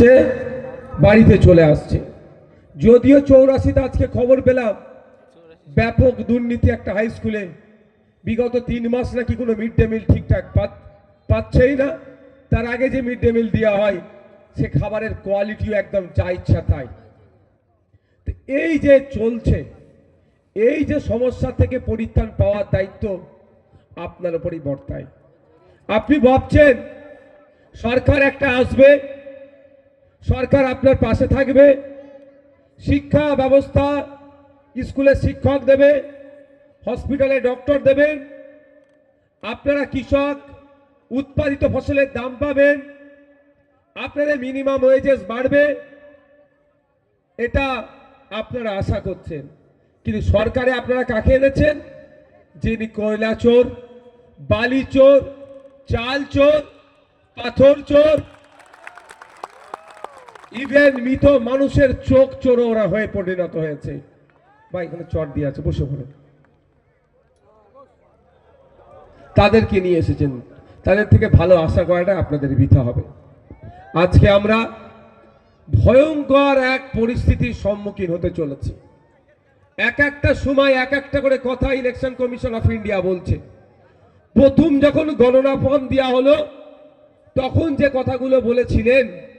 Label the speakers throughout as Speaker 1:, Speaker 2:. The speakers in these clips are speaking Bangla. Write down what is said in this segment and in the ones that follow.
Speaker 1: সে বাড়িতে চলে আসছে। যদিও চৌরাশিতে আজকে খবর পেলাম, ব্যাপক দুর্নীতি একটা হাই স্কুলে বিগত তিন মাস নাকি কোনো মিড ডে মিল ঠিকঠাক পাচ্ছেই না। তার আগে যে মিড ডে মিল দেওয়া হয়, সে খাবারের কোয়ালিটিও একদম যা ইচ্ছা তাই। এই যে চলছে, এই যে সমস্যা থেকে পরিত্রাণ পাওয়ার দায়িত্ব আপনার উপরই বর্তায়। আপনি ভাবছেন, সরকার একটা আসবে সরকার আপনার পাশে থাকবে। শিক্ষা ব্যবস্থা স্কুলে শিক্ষক দেবে, হসপিটালে ডক্টর দেবেন আপনারা কৃষক, উৎপাদিত ফসলের দাম পাবেন। আপনাদের মিনিমাম ওয়েজেস বাড়বে। এটা আপনারা আশা করছেন। কিন্তু সরকারে আপনারা কাকে এনেছেন? যিনি কয়লা চোর, বালি চোর, চাল চোর, পাথর চোর ইভেন মৃত মানুষের চোখ চোর ওরা হয়ে পরিণত হয়েছে। বা এখানে চট দিয়ে আছে, বসে পড়ে তাদেরকে নিয়ে এসেছেন। তাদের থেকে ভালো আশা করাটা আপনাদের বৃথা হবে। আজকে আমরা ভয়ঙ্কর এক পরিস্থিতির সম্মুখীন হতে চলেছি। এক একটা সময়, এক একটা করে কথা ইলেকশন কমিশন অফ ইন্ডিয়া বলছে। প্রথম যখন গণনা ফর্ম দেওয়া হলো, তখন যে কথাগুলো বলেছিলেন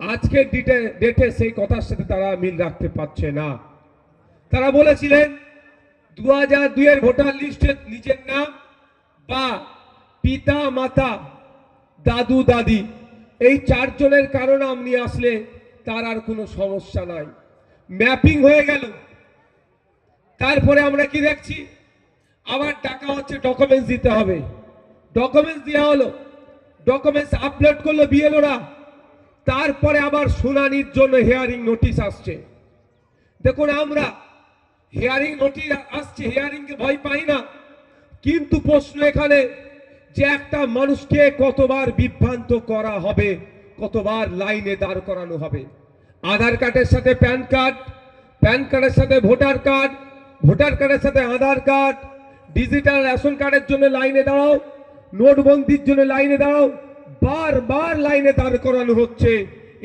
Speaker 1: আজকের ডেটে ডেটে সেই কথার সাথে তারা মিল রাখতে পারছে না। তারা বলেছিলেন দু হাজার দুইয়ের ভোটার লিস্টে নিজের নাম বা পিতা, মাতা, দাদু, দাদি, এই চারজনের কারণে আপনি আসলে তার আর কোনো সমস্যা নাই। ম্যাপিং হয়ে গেল। তারপরে আমরা কি দেখছি? আবার টাকা হচ্ছে ডকুমেন্টস দিতে হবে। ডকুমেন্টস দেওয়া হলো। ডকুমেন্টস আপলোড করল বিএলওরা তারপরে আবার শুনানির জন্য হিয়ারিং নোটিশ আসছে। দেখুন, আমরা হিয়ারিং নোটিশ আসছে হিয়ারিং কে ভয় পাই না। কিন্তু প্রশ্ন এখানে যে একটা মানুষকে কতবার বিভ্রান্ত করা হবে, কতবার লাইনে দাঁড় করানো হবে? আধার কার্ডের সাথে প্যান কার্ড, প্যান কার্ডের সাথে ভোটার কার্ড, ভোটার কার্ডের সাথে আধার কার্ড, ডিজিটাল রেশন কার্ডের জন্য লাইনে দাঁড়াও, নোটবন্দির জন্য লাইনে দাঁড়াও বারবার লাইনে দাঁড় করানো হচ্ছে।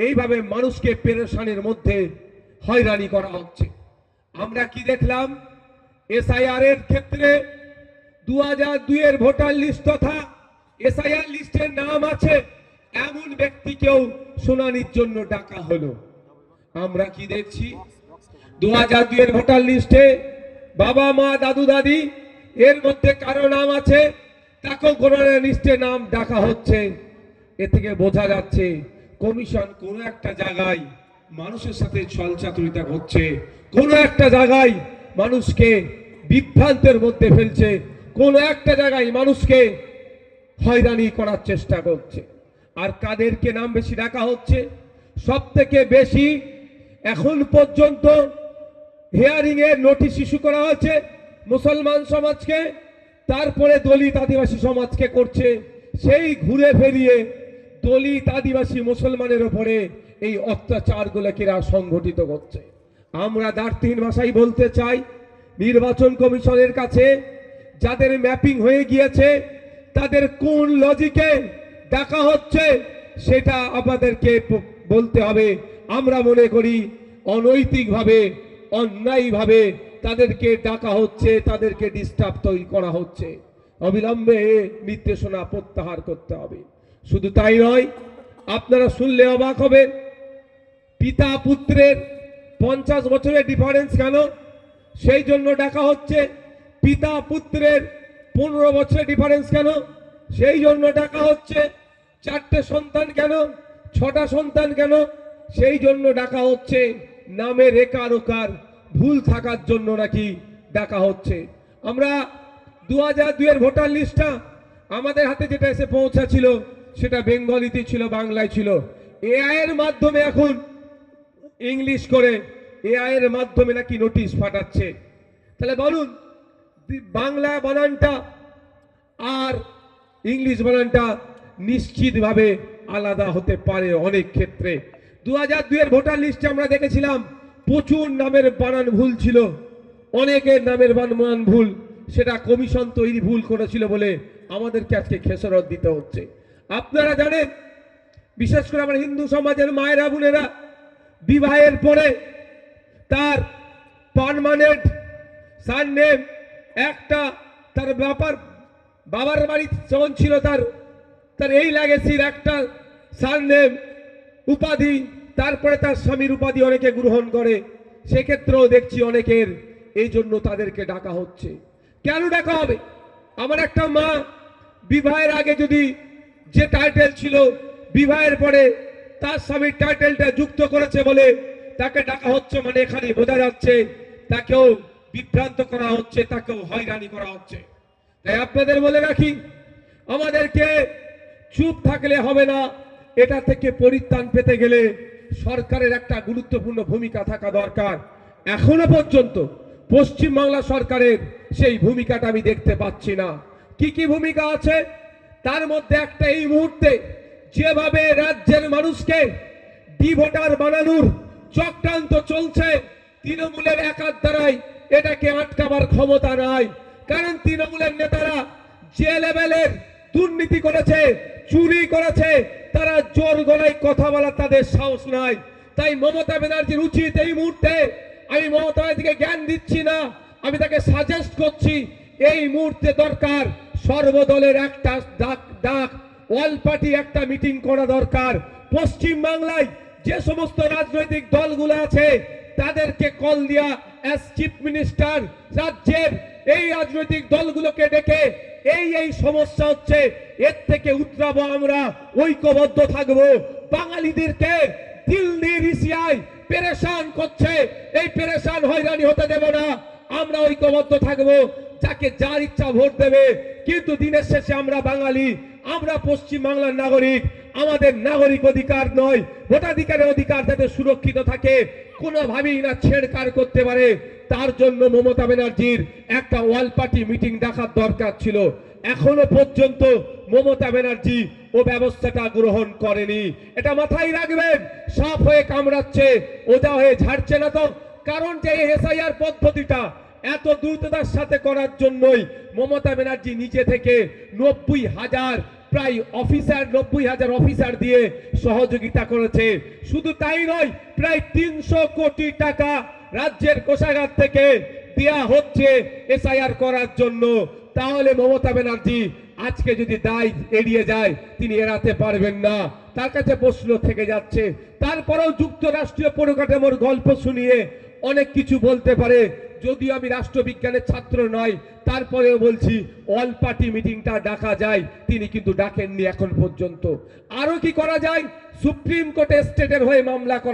Speaker 1: এইভাবে মানুষকে পেরেশানের মধ্যে হয়রানি করা হচ্ছে। আমরা কি দেখলাম? এসআইআর এর ক্ষেত্রে দু হাজার দুইয়ের ভোটার লিস্ট তথা এসআইআর লিস্টের নাম আছে। এমন ব্যক্তিকেও শুনানির জন্য ডাকা হলো। আমরা কি দেখছি? দু হাজার দুইয়ের ভোটার লিস্টে বাবা, মা, দাদু, দাদি, এর মধ্যে কারও নাম আছে, তাকেও করোনা লিস্টে নাম ডাকা হচ্ছে। এ থেকে বোঝা যাচ্ছে কমিশন কোনো একটা জায়গায় মানুষের সাথে ছলচাতুরিতা করছে কোনো একটা জায়গায় মানুষকে বিভ্রান্তের মধ্যে ফেলছে। কোনো একটা জায়গায় মানুষকে হয়রানি করার চেষ্টা করছে। আর কাদেরকে নাম বেশি ডাকা হচ্ছে? সব থেকে বেশি এখন পর্যন্ত হিয়ারিং এর নোটিশ ইস্যু করা হয়েছে মুসলমান সমাজকে, তারপরে দলিত আদিবাসী সমাজকে করছে। সেই ঘুরে ফেরিয়ে দলিত আদিবাসী মুসলমানের ওপরে এই অত্যাচারগুলোকে এরা সংগঠিত করছে। আমরা দার্থহীন ভাষায় বলতে চাই, নির্বাচন কমিশনের কাছে যাদের ম্যাপিং হয়ে গিয়েছে, তাদের কোন লজিকে ডাকা হচ্ছে সেটা আমাদেরকে বলতে হবে। আমরা মনে করি অনৈতিকভাবে, অন্যায়ভাবে তাদেরকে ডাকা হচ্ছে, তাদেরকে ডিস্টার্ব তৈরি করা হচ্ছে। অবিলম্বে নির্দেশনা প্রত্যাহার করতে হবে। শুধু তাই নয়, আপনারা শুনলে অবাক হবেন। পিতা পুত্রের পঞ্চাশ বছরের ডিফারেন্স কেন? সেই জন্য ডাকা হচ্ছে, পিতা পুত্রের পনেরো বছরের ডিফারেন্স কেন? সেই জন্য ডাকা হচ্ছে, চারটে সন্তান কেন? ছটা সন্তান কেন? সেই জন্য ডাকা হচ্ছে, নামে রেকার ওকার ভুল থাকার জন্য নাকি ডাকা হচ্ছে। আমরা দু হাজার দুইয়ের ভোটার লিস্টটা আমাদের হাতে যেটা এসে পৌঁছাছিল সেটা বেঙ্গলিতে ছিল, বাংলায় ছিল। এআই এর মাধ্যমে এখন ইংলিশ করে এআই এর মাধ্যমে নাকি নোটিশ পাঠাচ্ছে। তাহলে বলুন বাংলা বানানটা আর ইংলিশ বানানটা নিশ্চিতভাবে আলাদা হতে পারে অনেক ক্ষেত্রে। দু হাজার দুইয়ের ভোটার লিস্টে আমরা দেখেছিলাম, প্রচুর নামের বানান ভুল ছিল। অনেকের নামের বানান ভুল, সেটা কমিশন তৈরি ভুল করেছিল বলে আমাদেরকে আজকে খেসরত দিতে হচ্ছে। আপনারা জানেন, বিশেষ করে আমার হিন্দু সমাজের মায়েরা, বোনেরা, বিবাহের পরে তার পারমানেন্ট সারনেম একটা, তার বাবার বাবার বাড়ি যখন ছিল তার তার এই লাগেছির একটা সারনেম উপাধি, তারপরে তার স্বামীর উপাধি অনেকে গ্রহণ করে। সেক্ষেত্রেও দেখছি অনেকের এই জন্য তাদেরকে ডাকা হচ্ছে। কেন ডাকা হবে? আমার একটা মা বিবাহের আগে যদি যে টাইটেল ছিল বিবাহের পরে, তার স্বামীর টাইটেলটা যুক্ত করেছে বলে তাকে ডাকা হচ্ছে মানে এখানে বোঝা যাচ্ছে, তাকেও বিভ্রান্ত করা হচ্ছে, তাকেও হয়রানি করা হচ্ছে। তাই আপনাদের বলে রাখি, আমাদেরকে চুপ থাকলে হবে না, এটা থেকে পরিত্রাণ পেতে গেলে সরকারের একটা গুরুত্বপূর্ণ ভূমিকা থাকা দরকার। এখনও পর্যন্ত পশ্চিমবাংলা সরকারের সেই ভূমিকাটা আমি দেখতে পাচ্ছি না। কি কি ভূমিকা আছে? তার মধ্যে একটা এই মুহূর্তে যেভাবে রাজ্যের মানুষকে ডি ভোটার বানানোর চক্রান্ত চলছে, তৃণমূলের একার দ্বারাই এটাকে আটকাবার ক্ষমতা নাই। কারণ তৃণমূলের নেতারা যে লেভেলের দুর্নীতি করেছে, চুরি করেছে, তারা জোর গলায় কথা বলার তাদের সাহস নাই। তাই মমতা ব্যানার্জির উচিত এই মুহূর্তে, আমি মমতা ব্যানার্জিকে জ্ঞান দিচ্ছি না, আমি তাকে সাজেস্ট করছি, এই মুহূর্তে দরকার সর্বদলের একটা ডাক ডাক অল পার্টি একটা মিটিং করা দরকার। পশ্চিম বাংলায় যে সমস্ত রাজনৈতিক দলগুলো আছে, তাদেরকে কল দিয়া অ্যাজ চিফ মিনিস্টার রাজ্যের এই রাজনৈতিক দলগুলোকে ডেকে, এই এই সমস্যা হচ্ছে, এর থেকে উতরাবো আমরা, ঐক্যবদ্ধ থাকব। বাঙালিদেরকে দিল্লি রিসিয়ায় পেরেশান করছে, এই পেরেশান হয়রানি হতে দেব না। আমরা ঐক্যবদ্ধ থাকব, যাকে যার ইচ্ছা ভোট দেবে কিন্তু দিনের শেষে আমরা বাঙালি, আমরা পশ্চিম বাংলার নাগরিক, আমাদের নাগরিক অধিকার নয়, ভোটাধিকারের অধিকার যাতে সুরক্ষিত থাকে, কোনোভাবেই না ছেড়কার করতে পারে। তার জন্য মমতা ব্যানার্জির একটা ওয়াল পার্টি মিটিং দেখার দরকার ছিল। এখনও পর্যন্ত মমতা ব্যানার্জি ও ব্যবস্থাটা গ্রহণ করেনি। এটা মাথায় রাখবেন, সাপ হয়ে কামড়াচ্ছে, ওজা হয়ে ঝাড়ছে না তো। কারণ যে এসআইআর পদ্ধতিটা এত দ্রুততার সাথে করার জন্যই মমতা ব্যানার্জি নিজে থেকে নব্বই হাজার, প্রায় অফিসার, নব্বই হাজার অফিসার দিয়ে সহযোগিতা করেছে। শুধু তাই নয়, প্রায় তিনশো কোটি টাকা রাজ্যের কোষাগার থেকে দেয়া হচ্ছে এসআইআর করার জন্য। তাহলে মমতা ব্যানার্জি আজকে যদি দায় এড়িয়ে যায়, তিনি এড়াতে পারবেন না। তার কাছে প্রশ্ন থেকে যাচ্ছে, তারপরেও যুক্তরাষ্ট্রীয় পরিকাঠামোর গল্প শুনিয়ে অনেক কিছু বলতে পারে। যদিও আমি রাষ্ট্রবিজ্ঞানের ছাত্র নয়, তারপরেও বলছি অল পার্টি মিটিংটা ডাকা যায়, তিনি কিন্তু ডাকেননি এখন পর্যন্ত। আরও কি করা যায়? সুপ্রিম কোর্টে স্টেটের হয়ে মামলা করা